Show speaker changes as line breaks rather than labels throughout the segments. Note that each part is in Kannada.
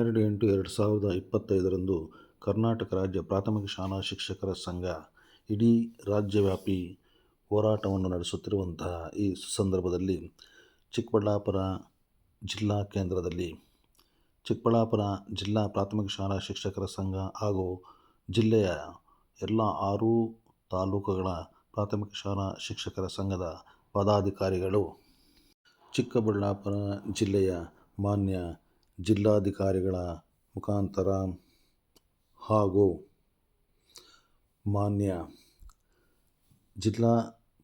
ಹನ್ನೆರಡು ಎಂಟು ಎರಡು ಸಾವಿರದ ಇಪ್ಪತ್ತೈದರಂದು ಕರ್ನಾಟಕ ರಾಜ್ಯ ಪ್ರಾಥಮಿಕ ಶಾಲಾ ಶಿಕ್ಷಕರ ಸಂಘ ಇಡೀ ರಾಜ್ಯವ್ಯಾಪಿ ಹೋರಾಟವನ್ನು ನಡೆಸುತ್ತಿರುವಂತಹ ಈ ಸಂದರ್ಭದಲ್ಲಿ ಚಿಕ್ಕಬಳ್ಳಾಪುರ ಜಿಲ್ಲಾ ಕೇಂದ್ರದಲ್ಲಿ ಚಿಕ್ಕಬಳ್ಳಾಪುರ ಜಿಲ್ಲಾ ಪ್ರಾಥಮಿಕ ಶಾಲಾ ಶಿಕ್ಷಕರ ಸಂಘ ಹಾಗೂ ಜಿಲ್ಲೆಯ ಎಲ್ಲ ಆರೂ ತಾಲೂಕುಗಳ ಪ್ರಾಥಮಿಕ ಶಾಲಾ ಶಿಕ್ಷಕರ ಸಂಘದ ಪದಾಧಿಕಾರಿಗಳು ಚಿಕ್ಕಬಳ್ಳಾಪುರ ಜಿಲ್ಲೆಯ ಮಾನ್ಯ ಜಿಲ್ಲಾಧಿಕಾರಿಗಳ ಮುಖಾಂತರ ಹಾಗೂ ಮಾನ್ಯ ಜಿಲ್ಲಾ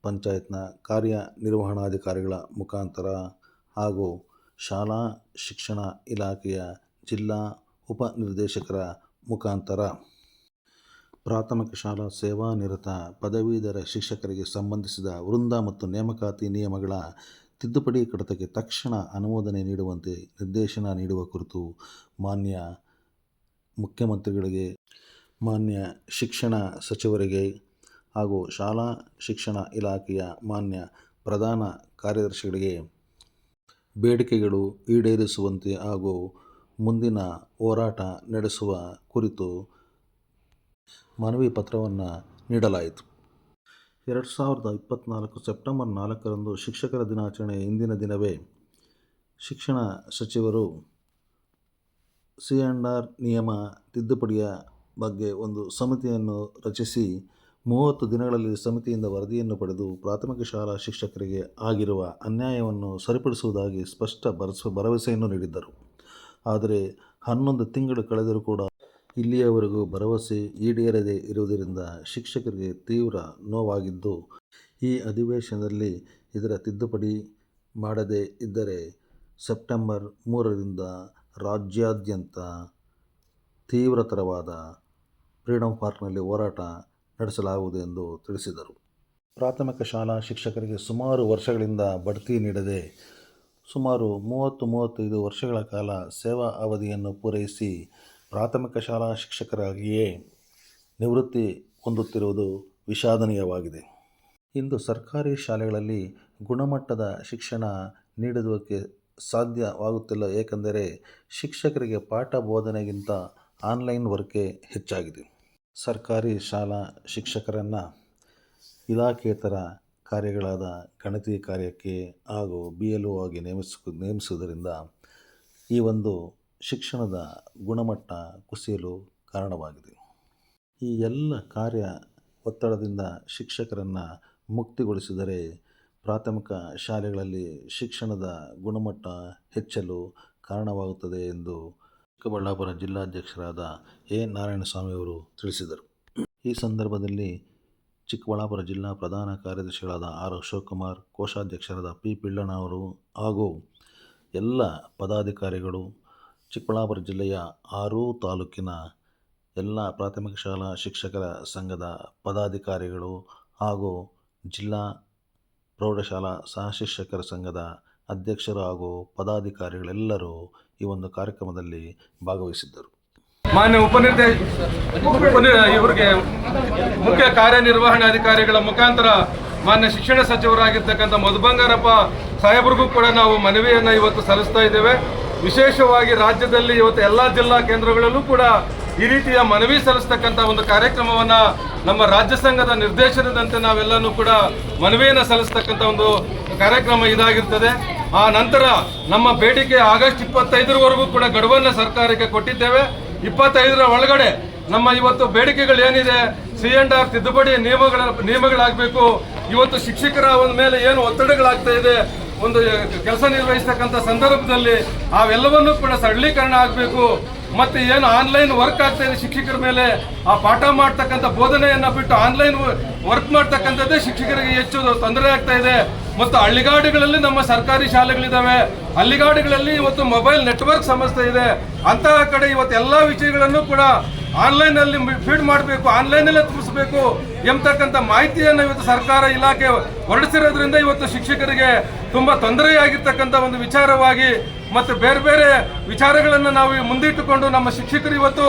ಪಂಚಾಯತ್ನ ಕಾರ್ಯನಿರ್ವಹಣಾಧಿಕಾರಿಗಳ ಮುಖಾಂತರ ಹಾಗೂ ಶಾಲಾ ಶಿಕ್ಷಣ ಇಲಾಖೆಯ ಜಿಲ್ಲಾ ಉಪನಿರ್ದೇಶಕರ ಮುಖಾಂತರ ಪ್ರಾಥಮಿಕ ಶಾಲಾ ಸೇವಾನಿರತ ಪದವೀಧರ ಶಿಕ್ಷಕರಿಗೆ ಸಂಬಂಧಿಸಿದ ವೃಂದ ಮತ್ತು ನೇಮಕಾತಿ ನಿಯಮಗಳ ತಿದ್ದುಪಡಿ ಕಡತಕ್ಕೆ ತಕ್ಷಣ ಅನುಮೋದನೆ ನೀಡುವಂತೆ ನಿರ್ದೇಶನ ನೀಡುವ ಕುರಿತು ಮಾನ್ಯ ಮುಖ್ಯಮಂತ್ರಿಗಳಿಗೆ, ಮಾನ್ಯ ಶಿಕ್ಷಣ ಸಚಿವರಿಗೆ ಹಾಗೂ ಶಾಲಾ ಶಿಕ್ಷಣ ಇಲಾಖೆಯ ಮಾನ್ಯ ಪ್ರಧಾನ ಕಾರ್ಯದರ್ಶಿಗಳಿಗೆ ಬೇಡಿಕೆಗಳು ಈಡೇರಿಸುವಂತೆ ಹಾಗೂ ಮುಂದಿನ ಹೋರಾಟ ನಡೆಸುವ ಕುರಿತು ಮನವಿ ಪತ್ರವನ್ನು ನೀಡಲಾಯಿತು. ಎರಡು ಸಾವಿರದ ಇಪ್ಪತ್ತ್ನಾಲ್ಕು ಸೆಪ್ಟೆಂಬರ್ ನಾಲ್ಕರಂದು ಶಿಕ್ಷಕರ ದಿನಾಚರಣೆಯ ಇಂದಿನ ದಿನವೇ ಶಿಕ್ಷಣ ಸಚಿವರು ಸಿ ಆ್ಯಂಡ್ ಆರ್ ನಿಯಮ ತಿದ್ದುಪಡಿಯ ಬಗ್ಗೆ ಒಂದು ಸಮಿತಿಯನ್ನು ರಚಿಸಿ ಮೂವತ್ತು ದಿನಗಳಲ್ಲಿ ಸಮಿತಿಯಿಂದ ವರದಿಯನ್ನು ಪಡೆದು ಪ್ರಾಥಮಿಕ ಶಾಲಾ ಶಿಕ್ಷಕರಿಗೆ ಆಗಿರುವ ಅನ್ಯಾಯವನ್ನು ಸರಿಪಡಿಸುವುದಾಗಿ ಸ್ಪಷ್ಟ ಭರಸ ಭರವಸೆಯನ್ನು ನೀಡಿದ್ದರು. ಆದರೆ ಹನ್ನೊಂದು ತಿಂಗಳು ಕಳೆದರೂ ಕೂಡ ಇಲ್ಲಿಯವರೆಗೂ ಭರವಸೆ ಈಡೇರದೇ ಇರುವುದರಿಂದ ಶಿಕ್ಷಕರಿಗೆ ತೀವ್ರ ನೋವಾಗಿದ್ದು, ಈ ಅಧಿವೇಶನದಲ್ಲಿ ಇದರ ತಿದ್ದುಪಡಿ ಮಾಡದೇ ಇದ್ದರೆ ಸೆಪ್ಟೆಂಬರ್ ಮೂರರಿಂದ ರಾಜ್ಯಾದ್ಯಂತ ತೀವ್ರತರವಾದ ಫ್ರೀಡಂ ಪಾರ್ಕ್ನಲ್ಲಿ ಹೋರಾಟ ನಡೆಸಲಾಗುವುದು ಎಂದು ತಿಳಿಸಿದರು. ಪ್ರಾಥಮಿಕ ಶಾಲಾ ಶಿಕ್ಷಕರಿಗೆ ಸುಮಾರು ವರ್ಷಗಳಿಂದ ಬಡ್ತಿ ನೀಡದೆ, ಸುಮಾರು ಮೂವತ್ತು ಮೂವತ್ತೈದು ವರ್ಷಗಳ ಕಾಲ ಸೇವಾ ಅವಧಿಯನ್ನು ಪೂರೈಸಿ ಪ್ರಾಥಮಿಕ ಶಾಲಾ ಶಿಕ್ಷಕರಾಗಿಯೇ ನಿವೃತ್ತಿ ಹೊಂದುತ್ತಿರುವುದು ವಿಷಾದನೀಯವಾಗಿದೆ. ಇಂದು ಸರ್ಕಾರಿ ಶಾಲೆಗಳಲ್ಲಿ ಗುಣಮಟ್ಟದ ಶಿಕ್ಷಣ ನೀಡುವುದಕ್ಕೆ ಸಾಧ್ಯವಾಗುತ್ತಿಲ್ಲ. ಏಕೆಂದರೆ ಶಿಕ್ಷಕರಿಗೆ ಪಾಠ ಬೋಧನೆಗಿಂತ ಆನ್ಲೈನ್ ವರ್ಕೇ ಹೆಚ್ಚಾಗಿದೆ. ಸರ್ಕಾರಿ ಶಾಲಾ ಶಿಕ್ಷಕರನ್ನು ಇಲಾಖೇತರ ಕಾರ್ಯಗಳಾದ ಗಣತಿ ಕಾರ್ಯಕ್ಕೆ ಹಾಗೂ ಬಿ ಎಲ್ ಒ ಆಗಿ ನೇಮಿಸ, ನೇಮಿಸುವುದರಿಂದ ಈ ಒಂದು ಶಿಕ್ಷಣದ ಗುಣಮಟ್ಟ ಕುಸಿಯಲು ಕಾರಣವಾಗಿದೆ. ಈ ಎಲ್ಲ ಕಾರ್ಯ ಒತ್ತಡದಿಂದ ಶಿಕ್ಷಕರನ್ನು ಮುಕ್ತಿಗೊಳಿಸಿದರೆ ಪ್ರಾಥಮಿಕ ಶಾಲೆಗಳಲ್ಲಿ ಶಿಕ್ಷಣದ ಗುಣಮಟ್ಟ ಹೆಚ್ಚಲು ಕಾರಣವಾಗುತ್ತದೆ ಎಂದು ಚಿಕ್ಕಬಳ್ಳಾಪುರ ಜಿಲ್ಲಾಧ್ಯಕ್ಷರಾದ ಎ. ನಾರಾಯಣಸ್ವಾಮಿಯವರು ತಿಳಿಸಿದರು. ಈ ಸಂದರ್ಭದಲ್ಲಿ ಚಿಕ್ಕಬಳ್ಳಾಪುರ ಜಿಲ್ಲಾ ಪ್ರಧಾನ ಕಾರ್ಯದರ್ಶಿಗಳಾದ ಆರ್. ಅಶೋಕ್ ಕುಮಾರ್ ಕೋಶಾಧ್ಯಕ್ಷರಾದ ಪಿ. ಪಿಳ್ಳಣ್ಣವರು ಹಾಗೂ ಎಲ್ಲ ಪದಾಧಿಕಾರಿಗಳು ಚಿಕ್ಕಬಳ್ಳಾಪುರ ಜಿಲ್ಲೆಯ ಆರೂ ತಾಲೂಕಿನ ಎಲ್ಲ ಪ್ರಾಥಮಿಕ ಶಾಲಾ ಶಿಕ್ಷಕರ ಸಂಘದ ಪದಾಧಿಕಾರಿಗಳು ಹಾಗೂ ಜಿಲ್ಲಾ ಪ್ರೌಢಶಾಲಾ ಸಹಶಿಕ್ಷಕರ ಸಂಘದ ಅಧ್ಯಕ್ಷರು ಹಾಗೂ ಪದಾಧಿಕಾರಿಗಳೆಲ್ಲರೂ ಈ ಒಂದು ಕಾರ್ಯಕ್ರಮದಲ್ಲಿ ಭಾಗವಹಿಸಿದ್ದರು.
ಮಾನ್ಯ ಉಪನಿರ್ದೇ ಇವರಿಗೆ ಮುಖ್ಯ ಕಾರ್ಯನಿರ್ವಹಣಾಧಿಕಾರಿಗಳ ಮುಖಾಂತರ ಮಾನ್ಯ ಶಿಕ್ಷಣ ಸಚಿವರಾಗಿರ್ತಕ್ಕಂಥ ಮಧು ಬಂಗಾರಪ್ಪ ಸಾಹೇಬ್ರಿಗೂ ಕೂಡ ನಾವು ಮನವಿಯನ್ನು ಇವತ್ತು ಸಲ್ಲಿಸ್ತಾ ಇದ್ದೇವೆ. ವಿಶೇಷವಾಗಿ ರಾಜ್ಯದಲ್ಲಿ ಇವತ್ತು ಎಲ್ಲ ಜಿಲ್ಲಾ ಕೇಂದ್ರಗಳಲ್ಲೂ ಕೂಡ ಈ ರೀತಿಯ ಮನವಿ ಸಲ್ಲಿಸ್ತಕ್ಕಂಥ ಒಂದು ಕಾರ್ಯಕ್ರಮವನ್ನು ನಮ್ಮ ರಾಜ್ಯ ಸಂಘದ ನಿರ್ದೇಶನದಂತೆ ನಾವೆಲ್ಲನೂ ಕೂಡ ಮನವಿಯನ್ನು ಸಲ್ಲಿಸ್ತಕ್ಕಂಥ ಒಂದು ಕಾರ್ಯಕ್ರಮ ಇದಾಗಿರ್ತದೆ. ಆ ನಂತರ ನಮ್ಮ ಬೇಡಿಕೆ ಆಗಸ್ಟ್ ಇಪ್ಪತ್ತೈದರವರೆಗೂ ಕೂಡ ಗಡುವನ್ನು ಸರ್ಕಾರಕ್ಕೆ ಕೊಟ್ಟಿದ್ದೇವೆ. ಇಪ್ಪತ್ತೈದರ ಒಳಗಡೆ ನಮ್ಮ ಇವತ್ತು ಬೇಡಿಕೆಗಳು ಏನಿದೆ, ಸಿ ಎಂಡ್ ಆರ್ ತಿದ್ದುಪಡಿ ನಿಯಮಗಳ ನಿಯಮಗಳಾಗಬೇಕು, ಇವತ್ತು ಶಿಕ್ಷಕರ ಒಂದು ಮೇಲೆ ಏನು ಒತ್ತಡಗಳಾಗ್ತಾ ಇದೆ ಒಂದು ಕೆಲಸ ನಿರ್ವಹಿಸ್ತಕ್ಕಂಥ ಸಂದರ್ಭದಲ್ಲಿ ಅವೆಲ್ಲವನ್ನೂ ಕೂಡ ಸರಳೀಕರಣ ಆಗಬೇಕು. ಮತ್ತೆ ಏನು ಆನ್ಲೈನ್ ವರ್ಕ್ ಆಗ್ತಾ ಇದೆ ಶಿಕ್ಷಕರ ಮೇಲೆ? ಆ ಪಾಠ ಮಾಡ್ತಕ್ಕಂಥ ಬೋಧನೆಯನ್ನ ಬಿಟ್ಟು ಆನ್ಲೈನ್ ವರ್ಕ್ ಮಾಡ್ತಕ್ಕಂಥದ್ದೇ ಶಿಕ್ಷಕರಿಗೆ ಹೆಚ್ಚು ತೊಂದರೆ ಆಗ್ತಾ ಇದೆ. ಮತ್ತು ಹಳ್ಳಿಗಾಡುಗಳಲ್ಲಿ ನಮ್ಮ ಸರ್ಕಾರಿ ಶಾಲೆಗಳಿದ್ದಾವೆ. ಹಳ್ಳಿಗಾಡುಗಳಲ್ಲಿ ಇವತ್ತು ಮೊಬೈಲ್ ನೆಟ್ವರ್ಕ್ ಸಮಸ್ಯೆ ಇದೆ. ಅಂತಹ ಕಡೆ ಇವತ್ತು ಎಲ್ಲ ವಿಷಯಗಳನ್ನು ಕೂಡ ಆನ್ಲೈನ್ ಅಲ್ಲಿ ಫೀಡ್ ಮಾಡಬೇಕು ಆನ್ಲೈನ್ ಅಲ್ಲೇ ತುಂಬಿಸಬೇಕು ಎಂಬತಕ್ಕಂಥ ಮಾಹಿತಿಯನ್ನು ಇವತ್ತು ಸರ್ಕಾರ ಇಲಾಖೆ ಹೊರಡಿಸಿರೋದ್ರಿಂದ ಇವತ್ತು ಶಿಕ್ಷಕರಿಗೆ ತುಂಬಾ ತೊಂದರೆಯಾಗಿರ್ತಕ್ಕಂಥ ಒಂದು ವಿಚಾರವಾಗಿ ಮತ್ತು ಬೇರೆ ಬೇರೆ ವಿಚಾರಗಳನ್ನು ನಾವು ಮುಂದಿಟ್ಟುಕೊಂಡು ನಮ್ಮ ಶಿಕ್ಷಕರು ಇವತ್ತು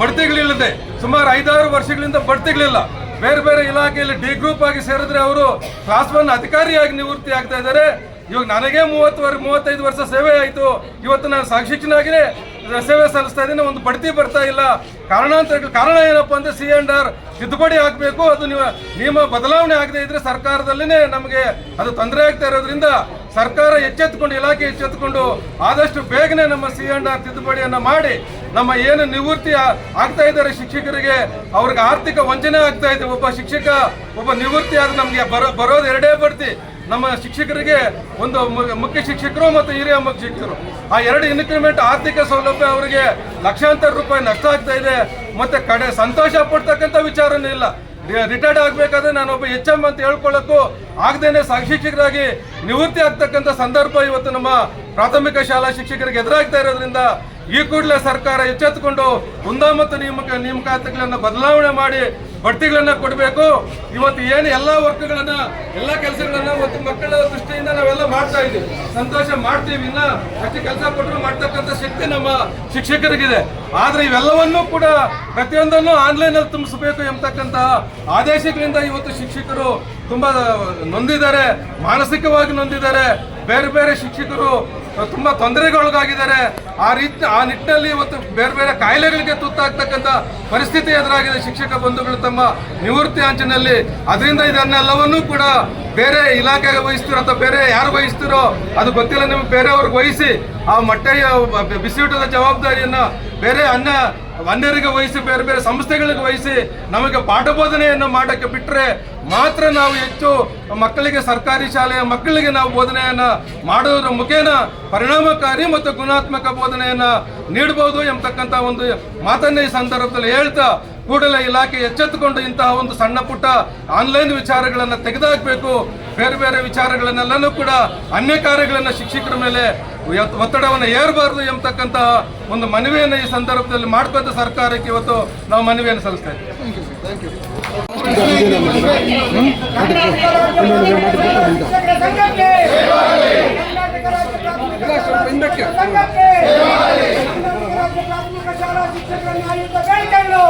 ಬಡ್ತಿಗಳಿಲ್ಲದೆ ಸುಮಾರು ಐದಾರು ವರ್ಷಗಳಿಂದ ಬಡ್ತಿಗಳಿಲ್ಲ. ಬೇರೆ ಬೇರೆ ಇಲಾಖೆಯಲ್ಲಿ ಡಿ ಗ್ರೂಪ್ ಆಗಿ ಸೇರಿದ್ರೆ ಅವರು ಕ್ಲಾಸ್ ಒನ್ ಅಧಿಕಾರಿಯಾಗಿ ನಿವೃತ್ತಿ ಆಗ್ತಾ ಇದ್ದಾರೆ. ಇವಾಗ ನನಗೆ ಮೂವತ್ತು ವರ್, ಮೂವತ್ತೈದು ವರ್ಷ ಸೇವೆ ಆಯಿತು. ಇವತ್ತು ನಾನು ಸಾಕ್ಷಿಕ್ಷನಾಗಿನೇ ಸೇವೆ ಸಲ್ಲಿಸ್ತಾ ಇದ್ದೀನಿ. ಒಂದು ಬಡ್ತಿ ಬರ್ತಾ ಇಲ್ಲ. ಕಾರಣಾಂತರ ಕಾರಣ ಏನಪ್ಪ ಅಂದರೆ ಸಿ ಅಂಡ್ ಆರ್ ತಿದ್ದುಪಡಿ ಆಗಬೇಕು. ಅದು ನಿಯಮ ಬದಲಾವಣೆ ಆಗದೆ ಇದ್ದರೆ ಸರ್ಕಾರದಲ್ಲಿನೇ ನಮಗೆ ಅದು ತೊಂದರೆ ಆಗ್ತಾ ಇರೋದ್ರಿಂದ ಸರ್ಕಾರ ಎಚ್ಚೆತ್ತುಕೊಂಡು, ಇಲಾಖೆ ಎಚ್ಚೆತ್ತುಕೊಂಡು ಆದಷ್ಟು ಬೇಗನೆ ನಮ್ಮ ಸಿ ಅಂಡ್ ಆರ್ ತಿದ್ದುಪಡಿಯನ್ನು ಮಾಡಿ, ನಮ್ಮ ಏನು ನಿವೃತ್ತಿ ಆಗ್ತಾ ಇದ್ದಾರೆ ಶಿಕ್ಷಕರಿಗೆ, ಅವ್ರಿಗೆ ಆರ್ಥಿಕ ವಂಚನೆ ಆಗ್ತಾ ಇದೆ. ಒಬ್ಬ ಶಿಕ್ಷಕ, ಒಬ್ಬ ನಿವೃತ್ತಿ ಆದ್ರೆ ನಮಗೆ ಬರೋ ಬರೋದು ಎರಡೇ ಬರ್ತಿ ನಮ್ಮ ಶಿಕ್ಷಕರಿಗೆ ಒಂದು ಮುಖ್ಯ ಶಿಕ್ಷಕರು ಮತ್ತು ಹಿರಿಯ ಮುಖ್ಯ ಶಿಕ್ಷಕರು. ಆ ಎರಡು ಇನ್ಕ್ರಿಮೆಂಟ್ ಆರ್ಥಿಕ ಸೌಲಭ್ಯ ಅವರಿಗೆ ಲಕ್ಷಾಂತರ ರೂಪಾಯಿ ನಷ್ಟ ಆಗ್ತಾ ಇದೆ. ಮತ್ತೆ ಕಡೆ ಸಂತೋಷ ಪಡ್ತಕ್ಕಂಥ ವಿಚಾರನೇ ಇಲ್ಲ. ರಿಟೈರ್ಡ್ ಆಗ್ಬೇಕಾದ್ರೆ ನಾನು ಒಬ್ಬ ಎಚ್ ಎಂ ಅಂತ ಹೇಳ್ಕೊಳ್ಳೋಕ್ಕೂ ಆಗದೇನೆ ಶಿಕ್ಷಕರಾಗಿ ನಿವೃತ್ತಿ ಆಗ್ತಕ್ಕಂಥ ಸಂದರ್ಭ ಇವತ್ತು ನಮ್ಮ ಪ್ರಾಥಮಿಕ ಶಾಲಾ ಶಿಕ್ಷಕರಿಗೆ ಎದುರಾಗ್ತಾ ಇರೋದ್ರಿಂದ ಈ ಕೂಡಲೇ ಸರ್ಕಾರ ಎಚ್ಚೆತ್ತುಕೊಂಡು ವೃಂದ ಮತ್ತು ನೇಮಕ ನೇಮಕಾತಿಗಳನ್ನು ಬದಲಾವಣೆ ಮಾಡಿ ಬಡ್ತಿಗಳನ್ನು ಕೊಡಬೇಕು. ಇವತ್ತು ಏನು ಎಲ್ಲ ವರ್ಕ್ಗಳನ್ನು ಎಲ್ಲ ಕೆಲಸಗಳನ್ನು ಮತ್ತು ಮಕ್ಕಳ ದೃಷ್ಟಿಯಿಂದ ನಾವೆಲ್ಲ ಮಾಡ್ತಾ ಇದ್ದೀವಿ. ಸಂತೋಷ ಮಾಡ್ತೀವಿ ಇನ್ನ. ಅಷ್ಟು ಕೆಲಸ ಕೊಟ್ಟರು ಮಾಡ್ತಕ್ಕಂಥ ಶಕ್ತಿ ನಮ್ಮ ಶಿಕ್ಷಕರಿಗಿದೆ. ಆದರೆ ಇವೆಲ್ಲವನ್ನೂ ಕೂಡ ಪ್ರತಿಯೊಂದನ್ನು ಆನ್ಲೈನಲ್ಲಿ ತುಂಬಿಸಬೇಕು ಎಂಬತಕ್ಕಂತಹ ಆದೇಶಗಳಿಂದ ಇವತ್ತು ಶಿಕ್ಷಕರು ತುಂಬ ನೊಂದಿದ್ದಾರೆ, ಮಾನಸಿಕವಾಗಿ ನೊಂದಿದ್ದಾರೆ. ಬೇರೆ ಬೇರೆ ಶಿಕ್ಷಕರು ತುಂಬಾ ತೊಂದರೆಗೊಳಗಾಗಿದ್ದಾರೆ. ಆ ರೀತಿ, ಆ ನಿಟ್ಟಿನಲ್ಲಿ ಇವತ್ತು ಬೇರೆ ಬೇರೆ ಕಾಯಿಲೆಗಳಿಗೆ ತುತ್ತಾಗ್ತಕ್ಕಂಥ ಪರಿಸ್ಥಿತಿ ಎದುರಾಗಿದೆ. ಶಿಕ್ಷಕ ಬಂಧುಗಳು ತಮ್ಮ ನಿವೃತ್ತಿ ಅಂಚಿನಲ್ಲಿ ಅದರಿಂದ ಇದನ್ನೆಲ್ಲವನ್ನೂ ಕೂಡ ಬೇರೆ ಇಲಾಖೆಗೆ ವಹಿಸ್ತಿರೋ ಅಥವಾ ಬೇರೆ ಯಾರು ವಹಿಸ್ತಿರೋ ಅದು ಗೊತ್ತಿಲ್ಲ. ನಿಮ್ಗೆ ಬೇರೆಯವ್ರಿಗೆ ವಹಿಸಿ ಆ ಮೊಟ್ಟೆಯ ಬಿಸಿಯೂಟದ ಜವಾಬ್ದಾರಿಯನ್ನು ಬೇರೆ ಅನ್ನ ಅನ್ಯರಿಗೆ ವಹಿಸಿ, ಬೇರೆ ಬೇರೆ ಸಂಸ್ಥೆಗಳಿಗೆ ವಹಿಸಿ ನಮಗೆ ಪಾಠ ಬೋಧನೆಯನ್ನು ಮಾಡೋಕ್ಕೆ ಬಿಟ್ಟರೆ ಮಾತ್ರ ನಾವು ಹೆಚ್ಚು ಮಕ್ಕಳಿಗೆ ಸರ್ಕಾರಿ ಶಾಲೆಯ ಮಕ್ಕಳಿಗೆ ನಾವು ಬೋಧನೆಯನ್ನು ಮಾಡೋದ್ರ ಮುಖೇನ ಪರಿಣಾಮಕಾರಿ ಮತ್ತು ಗುಣಾತ್ಮಕ ಬೋಧನೆಯನ್ನು ನೀಡಬಹುದು ಎಂಬತಕ್ಕಂಥ ಒಂದು ಮಾತನ್ನ ಈ ಸಂದರ್ಭದಲ್ಲಿ ಹೇಳ್ತಾ ಕೂಡಲೇ ಇಲಾಖೆ ಎಚ್ಚೆತ್ತುಕೊಂಡು ಇಂತಹ ಒಂದು ಸಣ್ಣ ಪುಟ್ಟ ಆನ್ಲೈನ್ ವಿಚಾರಗಳನ್ನು ತೆಗೆದುಹಾಕಬೇಕು ಬೇರೆ ಬೇರೆ ವಿಚಾರಗಳನ್ನೆಲ್ಲನೂ ಕೂಡ ಅನ್ಯ ಕಾರ್ಯಗಳನ್ನು ಶಿಕ್ಷಕರ ಮೇಲೆ ಒತ್- ಒತ್ತಡವನ್ನು ಏರಬಾರದು ಎಂಬತಕ್ಕಂತಹ ಒಂದು ಮನವಿಯನ್ನು ಈ ಸಂದರ್ಭದಲ್ಲಿ ಮಾಡ್ಕೊಂತ ಸರ್ಕಾರಕ್ಕೆ ಇವತ್ತು ನಾವು ಮನವಿಯನ್ನು ಸಲ್ಲಿಸ್ತಾ ಇದ್ದೀವಿ.
ಶಾಲಾ ಶಿಕ್ಷಕರ ನ್ಯಾಯಯುತ ಬೇಡಿಕೆಗಳು.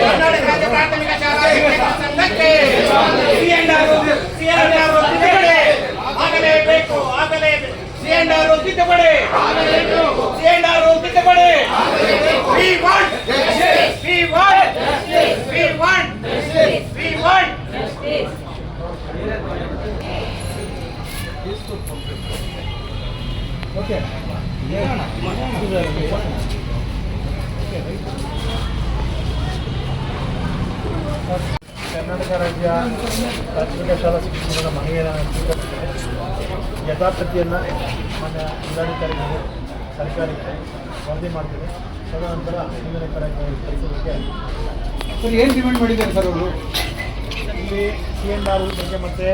ಕರ್ನಾಟಕ ರಾಜ್ಯ ಪ್ರಾಥಮಿಕ ಶಾಲಾ ಶಿಕ್ಷಕರ
ಕರ್ನಾಟಕ ರಾಜ್ಯ ಪ್ರಾಥಮಿಕ ಶಾಲಾ ಶಿಕ್ಷಕರ
ಮಹಿಳೆಯರ ಯಥಾರ್ಥತೆಯನ್ನು ಮಾನ್ಯ ಜಿಲ್ಲಾಧಿಕಾರಿಗಳು ಸರ್ಕಾರಕ್ಕೆ ವರದಿ ಮಾಡ್ತಾರೆ ತದನಂತರ ಮುಂದಿನ ಕಾರ್ಯಕ್ರಮ
ಏನು ಡಿಮ್ಯಾಂಡ್ ಮಾಡಿದ್ದಾರೆ ಸರ್ ಅವರು?
ಇಲ್ಲಿ ಸಿ ಎನ್ ಆರ್ ಬಗ್ಗೆ ಮತ್ತೆ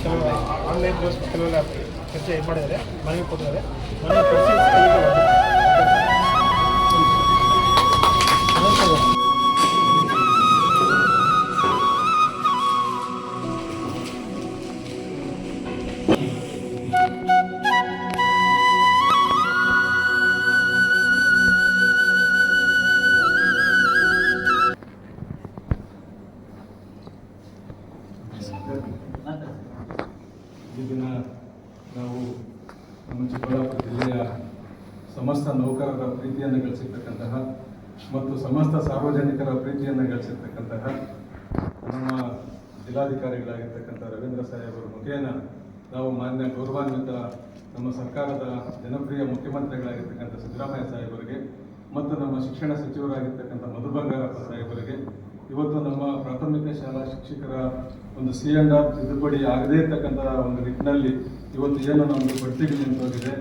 ಕೆಲವು ಆನ್ಲೈನ್ ಕೋರ್ಸ್ ಕೆಲವೆಲ್ಲ ಚರ್ಚೆ ಮಾಡಿದ್ದಾರೆ ಮನವಿ ಕೊಟ್ಟಿದ್ದಾರೆ. ಮನವಿ ಪರಿಶೀಲಿಸಿ
ಈ ನಾವು ನಮ್ಮ ಚಿಕ್ಕಬಳ್ಳಾಪುರ ಜಿಲ್ಲೆಯ ಸಮಸ್ತ ನೌಕರರ ಪ್ರೀತಿಯನ್ನು ಗಳಿಸಿರ್ತಕ್ಕಂತಹ ಮತ್ತು ಸಮಸ್ತ ಸಾರ್ವಜನಿಕರ ಪ್ರೀತಿಯನ್ನು ಗಳಿಸಿರ್ತಕ್ಕಂತಹ ನಮ್ಮ ಜಿಲ್ಲಾಧಿಕಾರಿಗಳಾಗಿರ್ತಕ್ಕಂಥ ರವೀಂದ್ರ ಸಾಹೇಬರ ಮುಖೇನ ನಾವು ಮಾನ್ಯ ಗೌರವಾನ್ವಿತ ನಮ್ಮ ಸರ್ಕಾರದ ಜನಪ್ರಿಯ ಮುಖ್ಯಮಂತ್ರಿಗಳಾಗಿರ್ತಕ್ಕಂಥ ಸಿದ್ದರಾಮಯ್ಯ ಸಾಹೇಬರಿಗೆ ಮತ್ತು ನಮ್ಮ ಶಿಕ್ಷಣ ಸಚಿವರಾಗಿರ್ತಕ್ಕಂಥ ಮಧು ಬಂಗಾರಪ್ಪ ಸಾಹೇಬರಿಗೆ ಇವತ್ತು ನಮ್ಮ ಪ್ರಾಥಮಿಕ ಶಾಲಾ ಶಿಕ್ಷಕರ ಒಂದು ಸಿ ಅಂಡ್ ಆರ್ ತಿದ್ದುಪಡಿ ಆಗದೇ ಇರ್ತಕ್ಕಂಥ ಒಂದು ನಿಟ್ಟಿನಲ್ಲಿ ಇವತ್ತು ಏನು ನಮಗೆ ಬಡ್ತಿಗೆ ನಿಂತೋಗಿದೆ.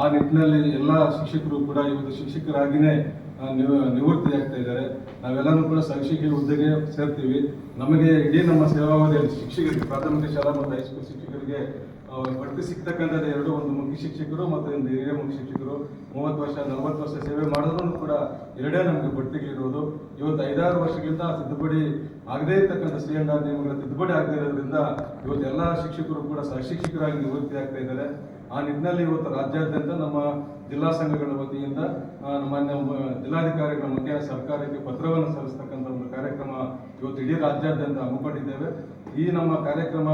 ಆ ನಿಟ್ಟಿನಲ್ಲಿ ಎಲ್ಲ ಶಿಕ್ಷಕರು ಕೂಡ ಇವತ್ತು ಶಿಕ್ಷಕರಾಗಿಯೇ ನಿವೃತ್ತಿ ಆಗ್ತಾ ಇದ್ದಾರೆ. ನಾವೆಲ್ಲರೂ ಕೂಡ ಶೈಕ್ಷಿಕ ಹುದ್ದೆಗೆ ಸೇರ್ತೀವಿ. ನಮಗೆ ಇಡೀ ನಮ್ಮ ಸೇವಾವಧಿಯಲ್ಲಿ ಶಿಕ್ಷಕರಿಗೆ, ಪ್ರಾಥಮಿಕ ಶಾಲಾ ಮತ್ತು ಹೈಸ್ಕೂಲ್ ಶಿಕ್ಷಕರಿಗೆ ಬಡ್ತಿ ಸಿಗ್ತಕ್ಕಂಥದ್ದು ಎರಡು ಒಂದು ಮುಖ್ಯ ಶಿಕ್ಷಕರು ಮತ್ತು ಒಂದು ಹಿರಿಯ ಮುಖ್ಯ ಶಿಕ್ಷಕರು. ಮೂವತ್ತು ವರ್ಷ ನಲವತ್ತು ವರ್ಷ ಸೇವೆ ಮಾಡಿದ್ರು ಕೂಡ ಎರಡೇ ನಮಗೆ ಬಡ್ತಿಗಳಿರೋದು ಇವತ್ತು ಐದಾರು ವರ್ಷಗಳಿಂದ ತಿದ್ದುಪಡಿ ಆಗದೇ ಇರ್ತಕ್ಕಂಥ ಸಿ ಎನ್ ಆರ್ ನಿಯಮಗಳ ತಿದ್ದುಪಡಿ ಆಗದಿರೋದ್ರಿಂದ ಇವತ್ತು ಎಲ್ಲ ಶಿಕ್ಷಕರು ಕೂಡ ಸಹಶಿಕ್ಷಕರಾಗಿ ನಿವೃತ್ತಿ ಆಗ್ತಾ ಇದ್ದಾರೆ. ಆ ನಿಟ್ಟಿನಲ್ಲಿ ಇವತ್ತು ರಾಜ್ಯಾದ್ಯಂತ ನಮ್ಮ ಜಿಲ್ಲಾ ಸಂಘಗಳ ವತಿಯಿಂದ ಆ, ಮಾನ್ಯ ಮ- ಜಿಲ್ಲಾಧಿಕಾರಿಗಳ ಮುಖ್ಯ ಸರ್ಕಾರಕ್ಕೆ ಪತ್ರವನ್ನು ಸಲ್ಲಿಸ್ತಕ್ಕಂಥ ಒಂದು ಕಾರ್ಯಕ್ರಮ ಇವತ್ತು ಇಡೀ ರಾಜ್ಯಾದ್ಯಂತ ಹಮ್ಮಿಕೊಂಡಿದ್ದೇವೆ. ಈ ನಮ್ಮ ಕಾರ್ಯಕ್ರಮ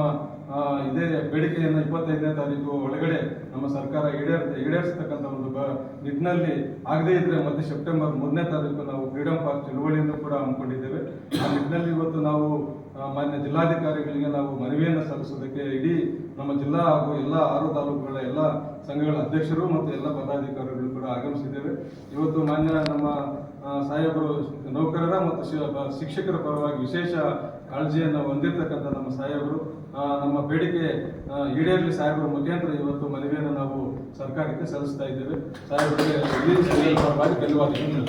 ಇದೇ ಬೇಡಿಕೆಯನ್ನು ಇಪ್ಪತ್ತೈದನೇ ತಾರೀಕು ಒಳಗಡೆ ನಮ್ಮ ಸರ್ಕಾರ ಈಡೇರ್ ಈಡೇರಿಸತಕ್ಕಂಥ ಒಂದು ಬ, ನಿಟ್ಟಿನಲ್ಲಿ ಆಗದೇ ಇದ್ರೆ ಮತ್ತೆ ಸೆಪ್ಟೆಂಬರ್ ಮೂರನೇ ತಾರೀಕು ನಾವು ಫ್ರೀಡಂ ಪಾರ್ಕ್ ಚಳುವಳಿಯನ್ನು ಕೂಡ ಹಮ್ಮಿಕೊಂಡಿದ್ದೇವೆ. ಆ ನಿಟ್ಟಿನಲ್ಲಿ ಇವತ್ತು ನಾವು ಮಾನ್ಯ ಜಿಲ್ಲಾಧಿಕಾರಿಗಳಿಗೆ ನಾವು ಮನವಿಯನ್ನು ಸಲ್ಲಿಸೋದಕ್ಕೆ ಇಡೀ ನಮ್ಮ ಜಿಲ್ಲಾ ಹಾಗೂ ಎಲ್ಲ ಆರು ತಾಲೂಕುಗಳ ಎಲ್ಲ ಸಂಘಗಳ ಅಧ್ಯಕ್ಷರು ಮತ್ತು ಎಲ್ಲ ಪದಾಧಿಕಾರಿಗಳು ಕೂಡ ಆಗಮಿಸಿದ್ದೇವೆ. ಇವತ್ತು ಮಾನ್ಯ ನಮ್ಮ ಸಾಹೇಬರು ನೌಕರರ ಮತ್ತು ಶಿಕ್ಷಕರ ಪರವಾಗಿ ವಿಶೇಷ ಕಾಳಜಿಯನ್ನು ಹೊಂದಿರತಕ್ಕಂಥ ನಮ್ಮ ಸಾಹೇಬರು ನಮ್ಮ ಬೇಡಿಕೆ ಈಡೇರಲಿ ಸಾಹೇಬರ ಮುಖಾಂತರ ಇವತ್ತು ಮನವಿಯನ್ನು ನಾವು ಸರ್ಕಾರಕ್ಕೆ ಸಲ್ಲಿಸ್ತಾ ಇದ್ದೇವೆ. ಸಾಹೇಬರಿಗೆ ಧನ್ಯವಾದಗಳು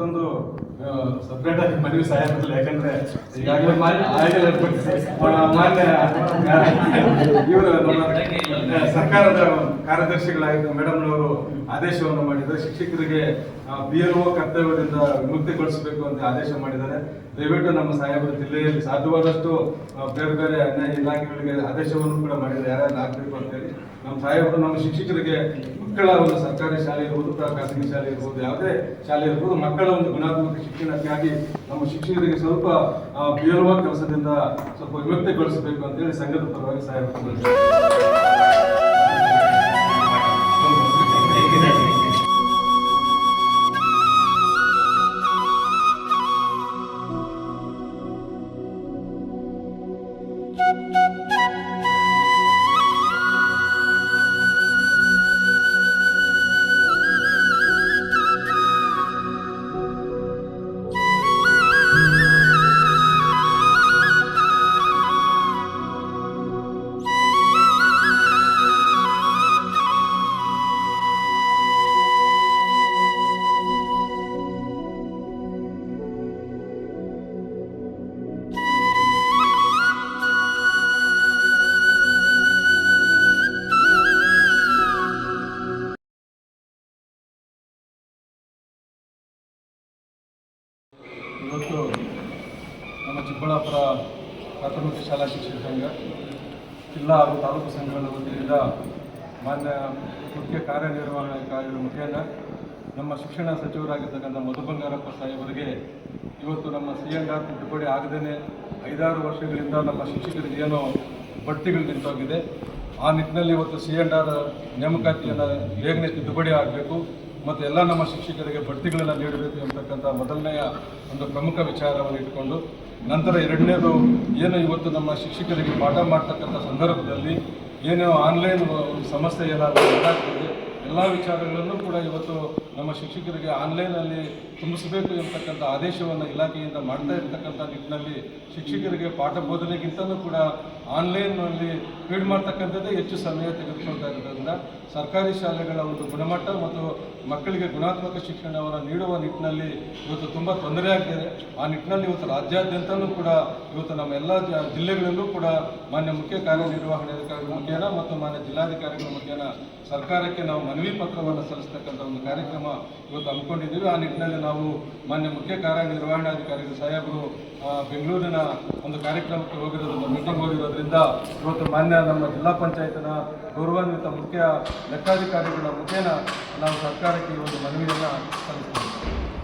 ಮತ್ತೊಂದು ಸಪ್ರೇಟ್ ಆಗಿ ಮನವಿ ಸಾಹೇಬರಲ್ಲ ಯಾಕಂದ್ರೆ ಈಗಾಗಲೇ ಮಾನ್ಯ ಇವರು ಸರ್ಕಾರದ ಕಾರ್ಯದರ್ಶಿಗಳಾಗಿದ್ದ ಮೇಡಮ್ನವರು ಆದೇಶವನ್ನು ಮಾಡಿದ್ರು ಶಿಕ್ಷಕರಿಗೆ ಬಿ ಎಲ್ ಒ ಕರ್ತವ್ಯದಿಂದ ವಿಮುಕ್ತಿಗೊಳಿಸಬೇಕು ಅಂತ ಆದೇಶ ಮಾಡಿದ್ದಾರೆ. ದಯವಿಟ್ಟು ನಮ್ಮ ಸಾಹೇಬರ ಜಿಲ್ಲೆಯಲ್ಲಿ ಸಾಧ್ಯವಾದಷ್ಟು ಬೇರೆ ಬೇರೆ ಅನ್ಯಾಯ ಇಲಾಖೆಗಳಿಗೆ ಆದೇಶವನ್ನು ಕೂಡ ಮಾಡಿದ್ದಾರೆ. ಯಾರ್ಯಾರು ಆಗಬೇಕು ಅಂತೇಳಿ. ನಮ್ಮ ಸಾಹೇಬರು ನಮ್ಮ ಶಿಕ್ಷಕರಿಗೆ ಮಕ್ಕಳ ಒಂದು ಸರ್ಕಾರಿ ಶಾಲೆ ಇರ್ಬೋದು ಖಾಸಗಿ ಶಾಲೆ ಇರ್ಬೋದು, ಯಾವುದೇ ಶಾಲೆ ಇರ್ಬೋದು, ಮಕ್ಕಳ ಒಂದು ಗುಣಾತ್ಮಕ ಶಿಕ್ಷಣಕ್ಕಾಗಿ ನಮ್ಮ ಶಿಕ್ಷಕರಿಗೆ ಸ್ವಲ್ಪ ಬೇರುವ ಕೆಲಸದಿಂದ ಸ್ವಲ್ಪ ವಿಮುಕ್ತಿಗೊಳಿಸಬೇಕು ಅಂತೇಳಿ ಸಂಘದ ಪರವಾಗಿ ಸಾಹೇಬರು ಜಿಲ್ಲಾ ಹಾಗೂ ತಾಲೂಕು ಸಂಘಗಳ ವತಿಯಿಂದ ಮಾನ್ಯ ಮುಖ್ಯ ಕಾರ್ಯನಿರ್ವಹಣಾಧಿಕಾರಿಗಳ ಮುಖೇನ ನಮ್ಮ ಶಿಕ್ಷಣ ಸಚಿವರಾಗಿರ್ತಕ್ಕಂಥ ಮಧು ಬಂಗಾರಪ್ಪ ಸಾಹೇಬರಿಗೆ ಇವತ್ತು ನಮ್ಮ ಸಿ ಎನ್ ಆರ್ ತಿದ್ದುಪಡಿ ಆಗದೇ ಐದಾರು ವರ್ಷಗಳಿಂದ ನಮ್ಮ ಶಿಕ್ಷಕರಿಗೆ ಏನೋ ಬಡ್ತಿಗಳು ನಿಂತೋಗಿದೆ. ಆ ನಿಟ್ಟಿನಲ್ಲಿ ಇವತ್ತು ಸಿ ಎನ್ ಆರ್ ನೇಮಕಾತಿಯನ್ನು ಬೇಗನೆ ತಿದ್ದುಪಡಿ ಆಗಬೇಕು ಮತ್ತು ಎಲ್ಲ ನಮ್ಮ ಶಿಕ್ಷಕರಿಗೆ ಬಡ್ತಿಗಳನ್ನು ನೀಡಬೇಕು ಎಂಬತಕ್ಕಂಥ ಮೊದಲನೆಯ ಒಂದು ಪ್ರಮುಖ ವಿಚಾರವನ್ನು ಇಟ್ಕೊಂಡು ನಂತರ ಎರಡನೇದು, ಏನು ಇವತ್ತು ನಮ್ಮ ಶಿಕ್ಷಕರಿಗೆ ಪಾಠ ಮಾಡ್ತಕ್ಕಂಥ ಸಂದರ್ಭದಲ್ಲಿ ಏನು ಆನ್ಲೈನ್ ಸಮಸ್ಯೆ ಏನಾದರೂ ಉಂಟಾಗ್ತದೆ, ಎಲ್ಲ ವಿಚಾರಗಳನ್ನು ಕೂಡ ಇವತ್ತು ನಮ್ಮ ಶಿಕ್ಷಕರಿಗೆ ಆನ್ಲೈನಲ್ಲಿ ತುಂಬಿಸಬೇಕು ಎಂಬತಕ್ಕಂಥ ಆದೇಶವನ್ನು ಇಲಾಖೆಯಿಂದ ಮಾಡ್ತಾ ಇರ್ತಕ್ಕಂಥ ನಿಟ್ಟಿನಲ್ಲಿ ಶಿಕ್ಷಕರಿಗೆ ಪಾಠ ಬೋಧನೆಗಿಂತಲೂ ಕೂಡ ಆನ್ಲೈನ್ನಲ್ಲಿ ಫೀಡ್ ಮಾಡ್ತಕ್ಕಂಥದ್ದೇ ಹೆಚ್ಚು ಸಮಯ ತೆಗೆದುಕೊಳ್ತಾ ಇರೋದ್ರಿಂದ ಸರ್ಕಾರಿ ಶಾಲೆಗಳ ಒಂದು ಗುಣಮಟ್ಟ ಮತ್ತು ಮಕ್ಕಳಿಗೆ ಗುಣಾತ್ಮಕ ಶಿಕ್ಷಣವನ್ನು ನೀಡುವ ನಿಟ್ಟಿನಲ್ಲಿ ಇವತ್ತು ತುಂಬ ತೊಂದರೆ ಆಗ್ತಿದೆ. ಆ ನಿಟ್ಟಿನಲ್ಲಿ ಇವತ್ತು ರಾಜ್ಯಾದ್ಯಂತನೂ ಕೂಡ ಇವತ್ತು ನಮ್ಮ ಎಲ್ಲ ಜಿಲ್ಲೆಗಳಲ್ಲೂ ಕೂಡ ಮಾನ್ಯ ಮುಖ್ಯ ಕಾರ್ಯನಿರ್ವಹಣಾಧಿಕಾರಿಗಳ ಮುಖೇನ ಮತ್ತು ಮಾನ್ಯ ಜಿಲ್ಲಾಧಿಕಾರಿಗಳ ಮುಖೇನ ಸರ್ಕಾರಕ್ಕೆ ನಾವು ಮನವಿ ಪತ್ರವನ್ನು ಸಲ್ಲಿಸ್ತಕ್ಕಂಥ ಒಂದು ಕಾರ್ಯಕ್ರಮ ಇವತ್ತು ಹಮ್ಮಿಕೊಂಡಿದ್ದೀವಿ. ಆ ನಿಟ್ಟಿನಲ್ಲಿ ನಾವು ಮಾನ್ಯ ಮುಖ್ಯ ಕಾರ್ಯನಿರ್ವಹಣಾಧಿಕಾರಿಗಳು ಸಾಹೇಬರು ಬೆಂಗಳೂರಿನ ಒಂದು ಕಾರ್ಯಕ್ರಮಕ್ಕೆ ಹೋಗಿರೋದು ಮೀಟಿಂಗ್ ಹೋಗಿರೋದ್ರಿಂದ ಇವತ್ತು ಮಾನ್ಯ ನಮ್ಮ ಜಿಲ್ಲಾ ಪಂಚಾಯತ್ನ ಗೌರವಾನ್ವಿತ ಮುಖ್ಯ ಲೆಕ್ಕಾಧಿಕಾರಿಗಳ ಮುಖೇನ ನಾವು ಸರ್ಕಾರಕ್ಕೆ ಈ ಒಂದು ಮನವಿಯನ್ನು ಸಲ್ಲಿಸ್ತೀವಿ ಿ.